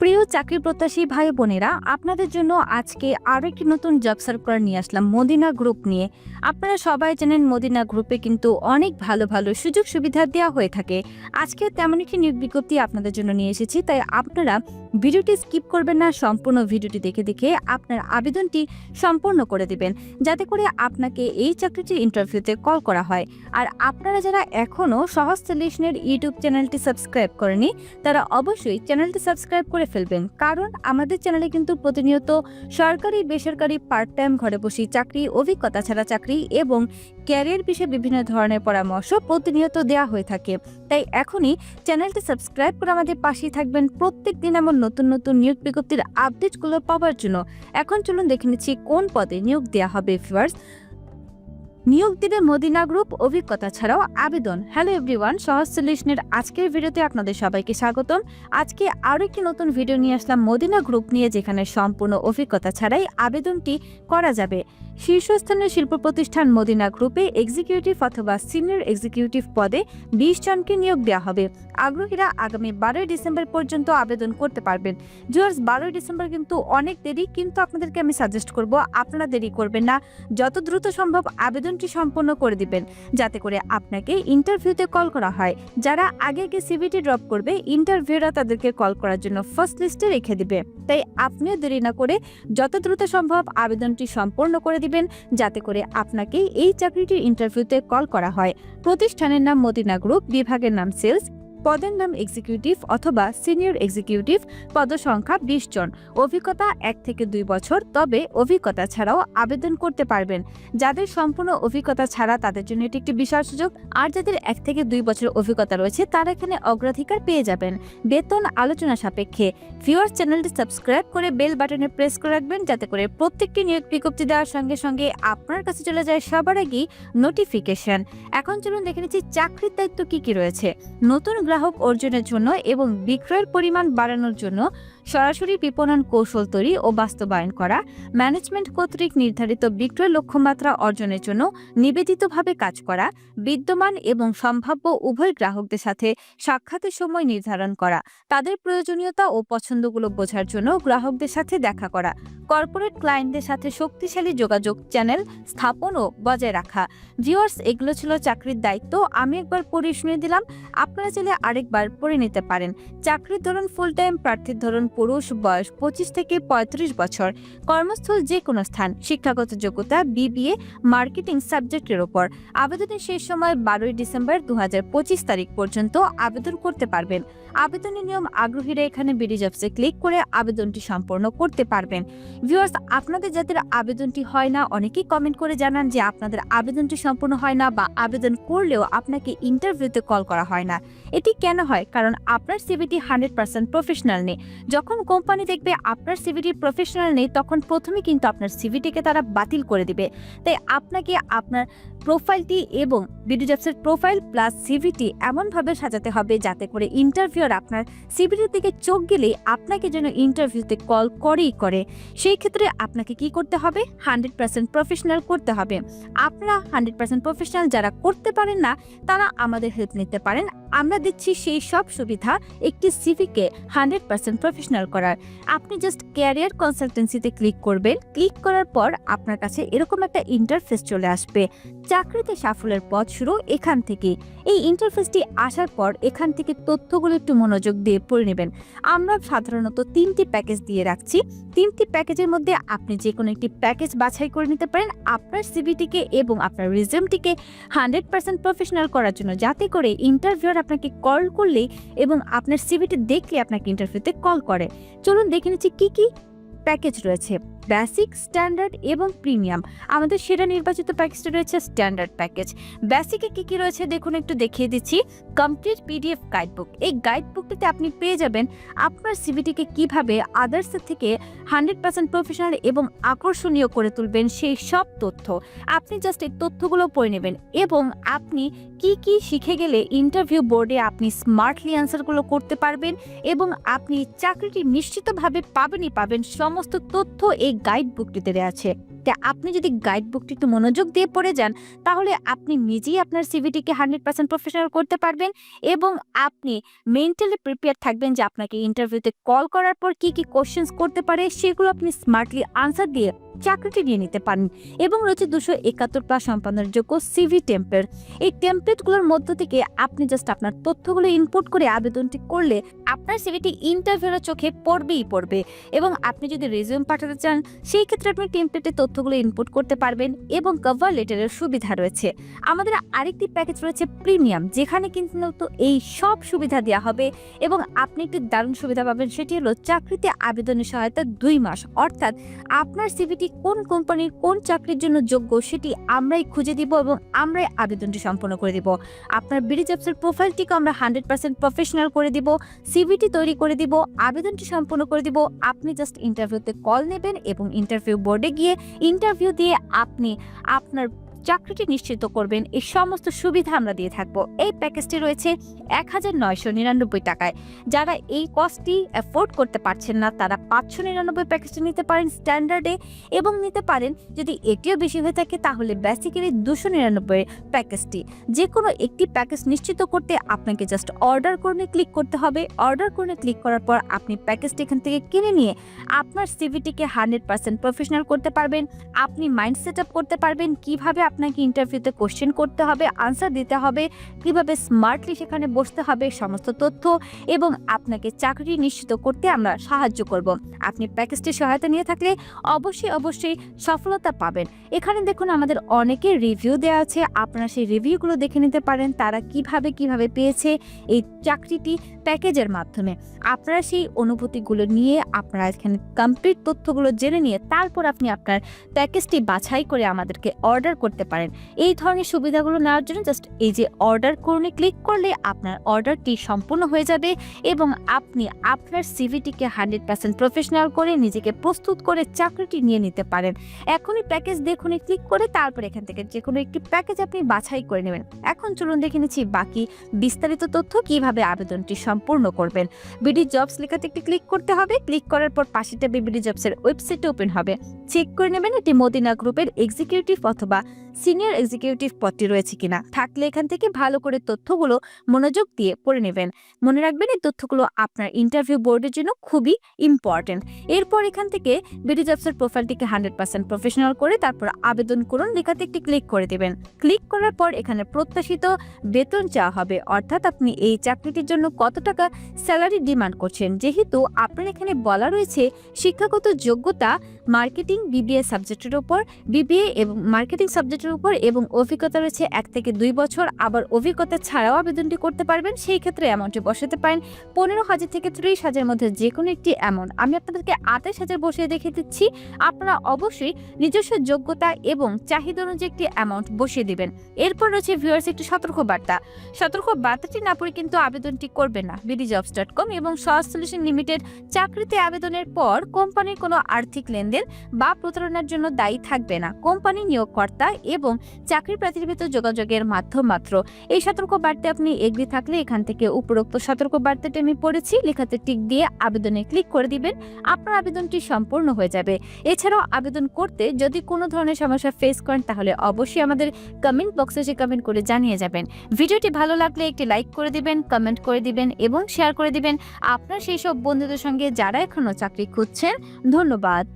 pre প্রিয় চাকরি প্রত্যাশী ভাই বোনেরা, আপনাদের জন্য আজকে আরও একটি নতুন জব সার্কুলার নিয়ে আসলাম, মদিনা গ্রুপ নিয়ে। আপনারা সবাই জানেন মদিনা গ্রুপে কিন্তু অনেক ভালো ভালো সুযোগ সুবিধা দেওয়া হয়ে থাকে। আজকে তেমন একটি নিয়োগ বিজ্ঞপ্তি আপনাদের জন্য নিয়ে এসেছি, তাই আপনারা ভিডিওটি স্কিপ করবেন না, সম্পূর্ণ ভিডিওটি দেখে দেখে আপনার আবেদনটি সম্পূর্ণ করে দিবেন, যাতে করে আপনাকে এই চাকরিটির ইন্টারভিউতে কল করা হয়। আর আপনারা যারা এখনও সহজ সলিউশনের ইউটিউব চ্যানেলটি সাবস্ক্রাইব করেনি তারা অবশ্যই চ্যানেলটি সাবস্ক্রাইব করে ফেলবেন কারণ আমাদের চ্যানেলে কিন্তু প্রতিনিয়ত সরকারি, বেসরকারি পার্ট টাইম ঘরে বসে চাকরি, অভিজ্ঞতা ছাড়া চাকরি এবং ক্যারিয়ার বিষয়ে বিভিন্ন ধরনের পরামর্শ প্রতিনিয়ত দেওয়া হয়ে থাকে। তাই এখনই চ্যানেলটি সাবস্ক্রাইব করে আমাদের পাশেই থাকবেন। প্রত্যেক দিন এমন নতুন নতুন নিয়োগ বিজ্ঞপ্তির আপডেটগুলো পাওয়ার জন্য। এখন চলুন দেখে নিচ্ছি কোন পদে নিয়োগ দেওয়া হবে ভিউয়ার্স নিয়োগ দিবে মদিনা গ্রুপ অভিজ্ঞতা ছাড়াও আবেদন। হ্যালো এভরিওয়ান সহজ সলিউশনের আজকের ভিডিওতে আপনাদের সবাইকে স্বাগতম। আজকে আরও একটি নতুন ভিডিও নিয়ে আসলাম মদিনা গ্রুপ নিয়ে, যেখানে সম্পূর্ণ অভিজ্ঞতা ছাড়াই আবেদনটি করা যাবে। শীর্ষস্থানীয় শিল্প প্রতিষ্ঠান মদিনা গ্রুপে এক্সিকিউটিভ অথবা সিনিয়র এক্সিকিউটিভ পদে বিশ জনকে নিয়োগ দেওয়া হবে। আগ্রহীরা আগামী বারোই ডিসেম্বর পর্যন্ত আবেদন করতে পারবেন। জুয়ার্স বারোই ডিসেম্বর কিন্তু অনেক দেরি, কিন্তু আপনাদেরকে আমি সাজেস্ট করব, আপনারা দেরি করবেন না। যত দ্রুত সম্ভব আবেদনটি সম্পন্ন করে দিবেন, যাতে করে আপনাকে ইন্টারভিউতে কল করা হয়। যারা আগে আগে সিভিটি ড্রপ করবে ইন্টারভিউরা তাদেরকে কল করার জন্য ফার্স্ট লিস্টে রেখে দিবে। তাই আপনিও দেরি না করে যত দ্রুত সম্ভব আবেদনটি সম্পন্ন করে দিবেন। যাতে করে আপনাকে এই চাকরিটির ইন্টারভিউতে কল করা হয়। প্রতিষ্ঠানের নাম মদিনা গ্রুপ বিভাগের নাম সেলস পদের নাম এক্সিকিউটিভ অথবা সিনিয়র এক্সিকিউটিভ পদসংখ্যা বিশ জন। অভিজ্ঞতা এক থেকে দুই বছর, তবে অভিজ্ঞতা ছাড়াও আবেদন করতে পারবেন। যাদের সম্পূর্ণ অভিজ্ঞতা ছাড়া তাদের জন্য এটি একটি বিশাল সুযোগ, আর যাদের এক থেকে দুই বছরের অভিজ্ঞতা রয়েছে, তারা এখানে অগ্রাধিকার পেয়ে যাবেন। বেতন আলোচনা সাপেক্ষে ভিউয়ার্স চ্যানেলটি সাবস্ক্রাইব করে বেল বাটনে প্রেস করে রাখবেন যাতে করে প্রত্যেকটি নিয়োগ বিজ্ঞপ্তি দেওয়ার সঙ্গে সঙ্গে আপনার কাছে চলে যায় সবার আগেই নোটিফিকেশন এখন চলুন দেখে নিচ্ছি চাকরির দায়িত্ব কি কি রয়েছে। নতুন গ্রাহক অর্জনের জন্য এবং বিক্রয়ের পরিমাণ বাড়ানোর জন্য সরাসরি বিপণন কৌশল তৈরি ও বাস্তবায়ন করা, ম্যানেজমেন্ট কর্তৃক নির্ধারিত বিক্রয় লক্ষ্যমাত্রা অর্জনের জন্য নিবেদিতভাবে কাজ করা, বিদ্যমান এবং সম্ভাব্য উভয় গ্রাহকদের সাথে সাক্ষাতের সময় নির্ধারণ করা, তাদের প্রয়োজনীয়তা ও পছন্দগুলো বোঝার জন্য গ্রাহকদের সাথে দেখা করা, কর্পোরেট ক্লায়েন্টদের সাথে শক্তিশালী যোগাযোগ চ্যানেল স্থাপন ও বজায় রাখা। ভিওয়ার্স এগুলো ছিল চাকরির দায়িত্ব। আমি একবার পড়ে শুনে দিলাম। আপনারা চাইলে আরেকবার পড়ে নিতে পারেন। চাকরির ধরন ফুল টাইম প্রার্থীর ধরন পুরুষ বয়স পঁচিশ থেকে পঁয়ত্রিশ বছর। কর্মস্থল যে কোনো স্থান। শিক্ষাগত যোগ্যতা, বিবিএ, মার্কেটিং সাবজেক্টের ওপর। আবেদনের শেষ সময় বারোই ডিসেম্বর দু হাজার পঁচিশ তারিখ পর্যন্ত আবেদন করতে পারবেন। আবেদনের নিয়ম আগ্রহীরা এখানে বিডি জবসে ক্লিক করে আবেদনটি সম্পন্ন করতে পারবেন। ভিউয়ার্স, আপনাদের যাদের আবেদনটি হয় না, অনেকেই কমেন্ট করে জানান যে আপনাদের আবেদনটি সম্পূর্ণ হয় না বা আবেদন করলেও আপনাকে ইন্টারভিউতে কল করা হয় না। এটি কেন হয়? কারণ আপনার সিভিটি হান্ড্রেড পার্সেন্ট প্রফেশনাল নেই। যখন কোম্পানি দেখবে আপনার সিভিটি প্রফেশনাল নেই, তখন প্রথমে কিন্তু আপনার সিভিটিকে তারা বাতিল করে দিবে। তাই আপনাকে আপনার প্রোফাইলটি এবং বিডি জবসের প্রোফাইল প্লাস সিভিটি এমনভাবে সাজাতে হবে যাতে করে ইন্টারভিউর আপনার সিভিটির দিকে চোখ গেলেই আপনাকে যেন ইন্টারভিউতে কল করেই করে। সেই ক্ষেত্রে আপনাকে কি করতে হবে? হান্ড্রেড পার্সেন্ট প্রফেশনাল করতে হবে। আপনারা হান্ড্রেড পার্সেন্ট প্রফেশনাল যারা করতে পারেন না, তারা আমাদের হেল্প নিতে পারেন। আমরা দিচ্ছি সেই সব সুবিধা একটি সিভিকে হান্ড্রেড পার্সেন্ট প্রফেশনাল করার, আপনি জাস্ট ক্যারিয়ার কনসালটেন্সিতে ক্লিক করবেন। ক্লিক করার পর আপনার কাছে এরকম একটা ইন্টারফেস চলে আসবে। চাকরিতে সাফল্যের পথ শুরু এখান থেকে এই ইন্টারফেসটি আসার পর এখান থেকে তথ্যগুলো একটু মনোযোগ দিয়ে পড়ে নেবেন। আমরা সাধারণত তিনটি প্যাকেজ দিয়ে রাখছি। তিনটি প্যাকেজের মধ্যে আপনি যে কোনো একটি প্যাকেজ বাছাই করে নিতে পারেন আপনার সিভিটিকে এবং আপনার রিজিউমটিকে হান্ড্রেড পার্সেন্ট প্রফেশনাল করার জন্য। যাতে করে ইন্টারভিউর আপনাকে কল করলেই এবং আপনার সিভিটি দেখলে আপনাকে ইন্টারভিউতে কল করে। চলুন দেখে নিচ্ছি কী কী প্যাকেজ রয়েছে। বেসিক, স্ট্যান্ডার্ড এবং প্রিমিয়াম। আমাদের সেরা নির্বাচিত প্যাকেজটা রয়েছে স্ট্যান্ডার্ড প্যাকেজ। বেসিকে কি কি রয়েছে দেখুন, একটু দেখিয়ে দিচ্ছি। Complete PDF guidebook. এই গাইডবুকটিতে আপনি পেয়ে যাবেন আপনার সিভিটিকে কীভাবে আদার্সের থেকে হান্ড্রেড পার্সেন্ট প্রফেশনাল এবং আকর্ষণীয় করে তুলবেন সেই সব তথ্য। আপনি জাস্ট এই তথ্যগুলো পড়ে নেবেন এবং আপনি কি কি শিখে গেলে ইন্টারভিউ বোর্ডে আপনি স্মার্টলি অ্যান্সারগুলো করতে পারবেন এবং আপনি চাকরিটি নিশ্চিতভাবে পাবেনই পাবেন সমস্ত তথ্য এই গাইড বুকটিতে দেওয়া আছে। তা আপনি যদি গাইড বুকটি একটু মনোযোগ দিয়ে পড়ে যান, তাহলে আপনি নিজেই আপনার সিভিটিকে হান্ড্রেড পার্সেন্ট প্রফেশনাল করতে পারবেন এবং আপনি মেন্টালি প্রিপেয়ার থাকবেন যে আপনাকে ইন্টারভিউতে কল করার পর কি কি কোশ্চেন্স করতে পারে, সেগুলো আপনি স্মার্টলি আনসার দিয়ে চাকরিটি নিয়ে নিতে পারেন। এবং রয়েছে দুশো একাত্তর প্লাস সম্পাদনের যোগ্য সিভি টেম্পের এই টেমপ্লেটগুলোর মধ্য থেকে আপনি জাস্ট আপনার তথ্যগুলো ইনপুট করে আবেদনটি করলে আপনার সিভিটি ইন্টারভিউর চোখে পড়বেই পড়বে। এবং আপনি যদি রেজিউম পাঠাতে চান, সেই ক্ষেত্রে আপনি টেমপ্লেটে তথ্যগুলো ইনপুট করতে পারবেন এবং কভার লেটারের সুবিধা রয়েছে। আমাদের আরেকটি প্যাকেজ রয়েছে প্রিমিয়াম যেখানে কিন্তু এই সব সুবিধা দেওয়া হবে এবং আপনি একটি দারুণ সুবিধা পাবেন, সেটি হলো চাকরিতে আবেদনের সহায়তা দুই মাস। অর্থাৎ আপনার সিভিটি কোন কোম্পানির কোন চাকরির জন্য যোগ্য সেটি আমরাই খুঁজে দিব এবং আমরাই আবেদনটি সম্পন্ন করে দিব। আপনার বিডি জবসের প্রোফাইলটিকে আমরা হান্ড্রেড পার্সেন্ট প্রফেশনাল করে দিব সিভিটি তৈরি করে দিব, আবেদনটি সম্পন্ন করে দিব। আপনি জাস্ট ইন্টারভিউতে কল নেবেন এবং ইন্টারভিউ বোর্ডে গিয়ে ইন্টারভিউ দিয়ে আপনি আপনার চাকরিটি নিশ্চিত করবেন, এই সমস্ত সুবিধা আমরা দিয়ে থাকব। এই প্যাকেজটি রয়েছে এক হাজার নয়শো নিরানব্বই টাকায়। যারা এই কস্টটি অ্যাফোর্ড করতে পারছেন না, তারা পাঁচশো নিরানব্বই প্যাকেজটি নিতে পারেন স্ট্যান্ডার্ডে এবং নিতে পারেন যদি এটিও বেশি হয়ে থাকে, তাহলে বেসিক্যালি দুশো নিরানব্বই প্যাকেজটি যে কোনো একটি প্যাকেজ নিশ্চিত করতে আপনাকে জাস্ট অর্ডার করে ক্লিক করতে হবে। অর্ডার করে ক্লিক করার পর আপনি প্যাকেজটি এখান থেকে কিনে নিয়ে আপনার সিভিটিকে হান্ড্রেড পার্সেন্ট প্রফেশনাল করতে পারবেন। আপনি মাইন্ড সেট করতে পারবেন কীভাবে আপনাকে ইন্টারভিউতে কোশ্চেন করতে হবে আনসার দিতে হবে, কীভাবে স্মার্টলি সেখানে বসতে হবে সমস্ত তথ্য এবং আপনাকে চাকরি নিশ্চিত করতে আমরা সাহায্য করব। আপনি প্যাকেজটির সহায়তা নিয়ে থাকলে অবশ্যই অবশ্যই সফলতা পাবেন। এখানে দেখুন আমাদের অনেকের রিভিউ দেওয়া আছে, আপনারা সেই রিভিউগুলো দেখে নিতে পারেন, তারা কীভাবে কীভাবে পেয়েছে এই চাকরিটি প্যাকেজের মাধ্যমে। আপনারা সেই অনুভূতিগুলো নিয়ে, আপনারা এখানে কমপ্লিট তথ্যগুলো জেনে নিয়ে, তারপর আপনি আপনার প্যাকেজটি বাছাই করে আমাদেরকে অর্ডার করতে পারেন। এই ধরনের সুবিধাগুলো নেওয়ার জন্য জাস্ট এই যে অর্ডার করনে ক্লিক করলে আপনার অর্ডারটি সম্পূর্ণ হয়ে যাবে এবং আপনি আপনার সিভিটিকে হান্ড্রেড পার্সেন্ট প্রফেশনাল করে নিজেকে প্রস্তুত করে চাকরিটি নিয়ে নিতে পারেন। এখনই প্যাকেজ দেখুন ক্লিক করে তারপর এখান থেকে যে কোনো একটি প্যাকেজ আপনি বাছাই করে নেবেন। এখন চলুন দেখে নিচ্ছি বাকি বিস্তারিত তথ্য কীভাবে আবেদনটি সম্পূর্ণ করবেন। বিডি জবস লেখাতে একটি ক্লিক করতে হবে। ক্লিক করার পর পাশে ট্যাবে বিডি জবসের ওয়েবসাইট ওপেন হবে। চেক করে নেবেন এটি মদিনা গ্রুপের এক্সিকিউটিভ অথবা সিনিয়র এক্সিকিউটিভ পদটি রয়েছে কিনা, থাকলে এখান থেকে ভালো করে তথ্যগুলো মনোযোগ দিয়ে পড়ে নেবেন। মনে রাখবেন এই তথ্যগুলো আপনার ইন্টারভিউ বোর্ডের জন্য খুবই ইম্পর্টেন্ট এরপর এখান থেকে বিডি জবসের প্রোফাইলটিকে হান্ড্রেড পার্সেন্ট প্রফেশনাল করে তারপর আবেদন করুন, লেখাতে একটি ক্লিক করে দেবেন। ক্লিক করার পর এখানে প্রত্যাশিত বেতন চাওয়া হবে, অর্থাৎ আপনি এই চাকরিটির জন্য কত টাকা স্যালারি ডিমান্ড করছেন। যেহেতু আপনার এখানে বলা রয়েছে শিক্ষাগত যোগ্যতা মার্কেটিং বিবিএ সাবজেক্টের উপর বিবিএ এবং মার্কেটিং সাবজেক্টের উপর এবং অভিজ্ঞতা রয়েছে এক থেকে দুই বছর। আবার অভিজ্ঞতা ছাড়াও আবেদনটি করতে পারবেন, সেই ক্ষেত্রে অ্যামাউন্টটি বসাতে পারেন। পনেরো হাজার থেকে ত্রিশ হাজারের মধ্যে যে কোনো একটি অ্যামাউন্ট আমি আপনাদেরকে আঠাশ হাজার বসিয়ে দেখে দিচ্ছি। আপনারা অবশ্যই নিজস্ব যোগ্যতা এবং চাহিদা অনুযায়ী একটি অ্যামাউন্ট বসিয়ে দিবেন। এরপর রয়েছে ভিউয়ার্স একটি সতর্ক বার্তা সতর্ক বার্তাটি না পড়ে কিন্তু আবেদনটি করবে না। বিডি জবস ডট কম এবং সহজ সলিউশন লিমিটেড চাকরিতে আবেদনের পর কোম্পানির কোনো আর্থিক লেনদেন বা প্রতারণার জন্য দায়ী থাকবে না। কোম্পানি নিয়োগকর্তা এবং চাকরি প্রার্থীর ভিতর যোগাযোগের মাধ্যম মাত্র। এই সতর্ক বার্তা আপনি এগ্রি থাকলে এখান থেকে উপরোক্ত সতর্ক বার্তাটি আমি পড়েছি। লেখাতে টিক দিয়ে আবেদনে ক্লিক করে দিবেন। আপনার আবেদনটি সম্পূর্ণ হয়ে যাবে। এছাড়াও আবেদন করতে যদি কোনো ধরনের সমস্যা ফেস করেন, তাহলে অবশ্যই আমাদের কমেন্ট বক্সে এসে কমেন্ট করে জানিয়ে যাবেন। ভিডিওটি ভালো লাগলে একটি লাইক করে দিবেন কমেন্ট করে দিবেন এবং শেয়ার করে দিবেন। আপনার সেই সব বন্ধুদের সঙ্গে যারা এখনও চাকরি খুঁজছেন, ধন্যবাদ।